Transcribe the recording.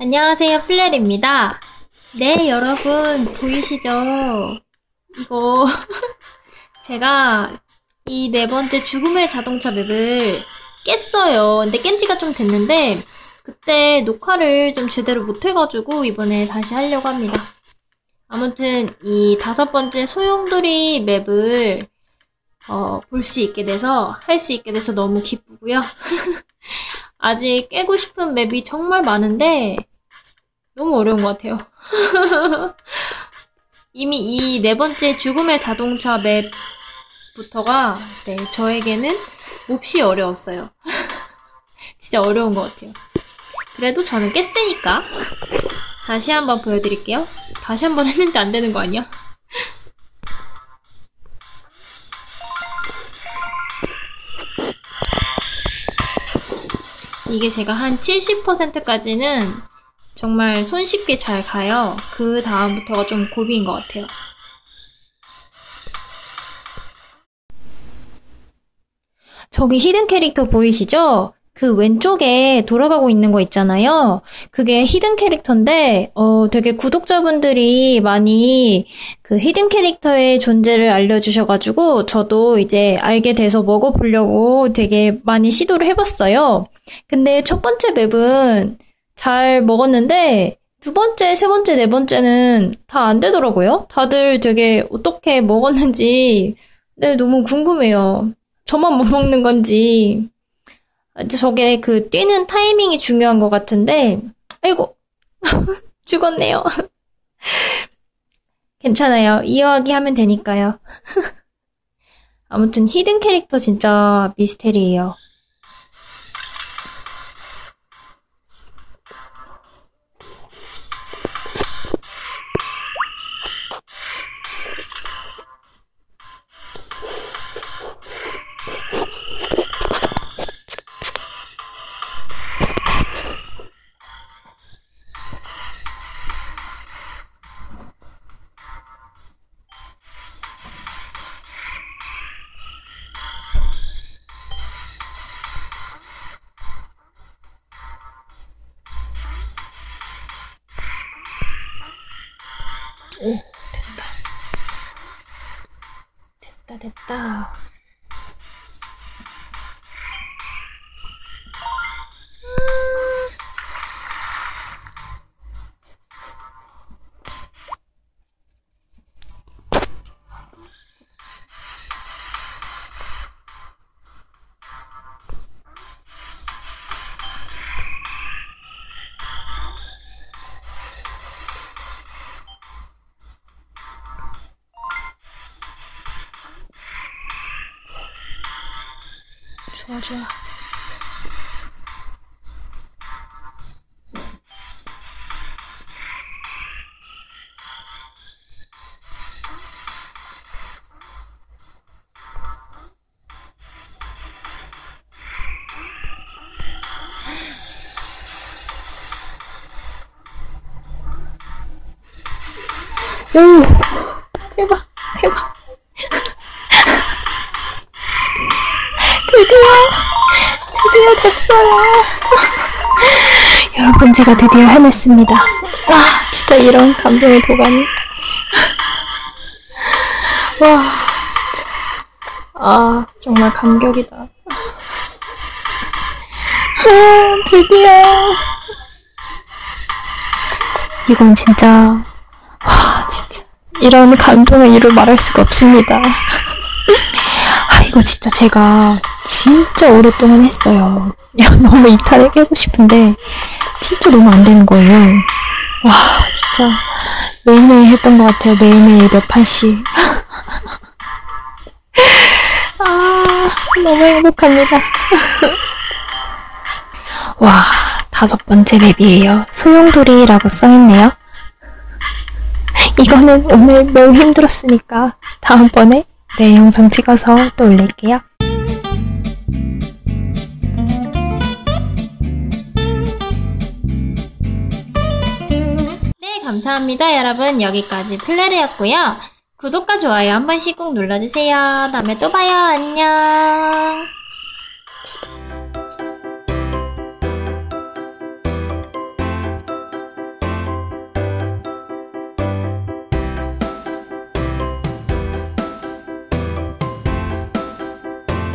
안녕하세요, 플레리입니다. 네, 여러분, 보이시죠? 이거, 제가 이 네 번째 죽음의 자동차 맵을 깼어요. 근데 깬 지가 좀 됐는데, 그때 녹화를 좀 제대로 못해가지고, 이번에 다시 하려고 합니다. 아무튼, 이 다섯 번째 소용돌이 맵을, 어, 볼 수 있게 돼서, 할 수 있게 돼서 너무 기쁘고요. 아직 깨고 싶은 맵이 정말 많은데, 너무 어려운 것 같아요. 이미 이 네 번째 죽음의 자동차 맵부터가 네, 저에게는 몹시 어려웠어요. 진짜 어려운 것 같아요. 그래도 저는 깼으니까 다시 한번 보여드릴게요. 다시 한번 했는데 안 되는 거 아니야? 이게 제가 한 70%까지는 정말 손쉽게 잘 가요. 그 다음부터가 좀 고비인 것 같아요. 저기 히든 캐릭터 보이시죠? 그 왼쪽에 돌아가고 있는 거 있잖아요. 그게 히든 캐릭터인데, 어, 되게 구독자분들이 많이 그 히든 캐릭터의 존재를 알려주셔가지고, 저도 이제 알게 돼서 먹어보려고 되게 많이 시도를 해봤어요. 근데 첫 번째 맵은 잘 먹었는데, 두 번째, 세 번째, 네 번째는 다 안 되더라고요. 다들 되게 어떻게 먹었는지, 네, 너무 궁금해요. 저만 못 먹는 건지. 저게 그 뛰는 타이밍이 중요한 것 같은데, 아이고, 죽었네요. 괜찮아요. 이어하기 하면 되니까요. 아무튼 히든 캐릭터 진짜 미스테리예요. 오, 됐다. 됐다, 됐다. 좋아, 좋아. 오! 대 됐어요. 여러분, 제가 드디어 해냈습니다. 와, 진짜 이런 감동의 도가니. 와, 진짜. 아, 정말 감격이다. 아, 드디어. 이건 진짜, 와, 진짜. 이런 감동을 이루 말할 수가 없습니다. 아, 이거 진짜 제가 진짜 오랫동안 했어요. 야, 너무 이탈을 깨고 싶은데, 진짜 너무 안 되는 거예요. 와, 진짜 매일매일 했던 것 같아요. 매일매일 몇 판씩. 아, 너무 행복합니다. 와, 다섯 번째 맵이에요. 소용돌이라고 써있네요. 이거는 오늘 너무 힘들었으니까 다음번에 내 영상 찍어서 또 올릴게요. 감사합니다. 여러분, 여기까지 플레르였고요. 구독과 좋아요 한 번씩 꼭 눌러주세요. 다음에 또 봐요. 안녕.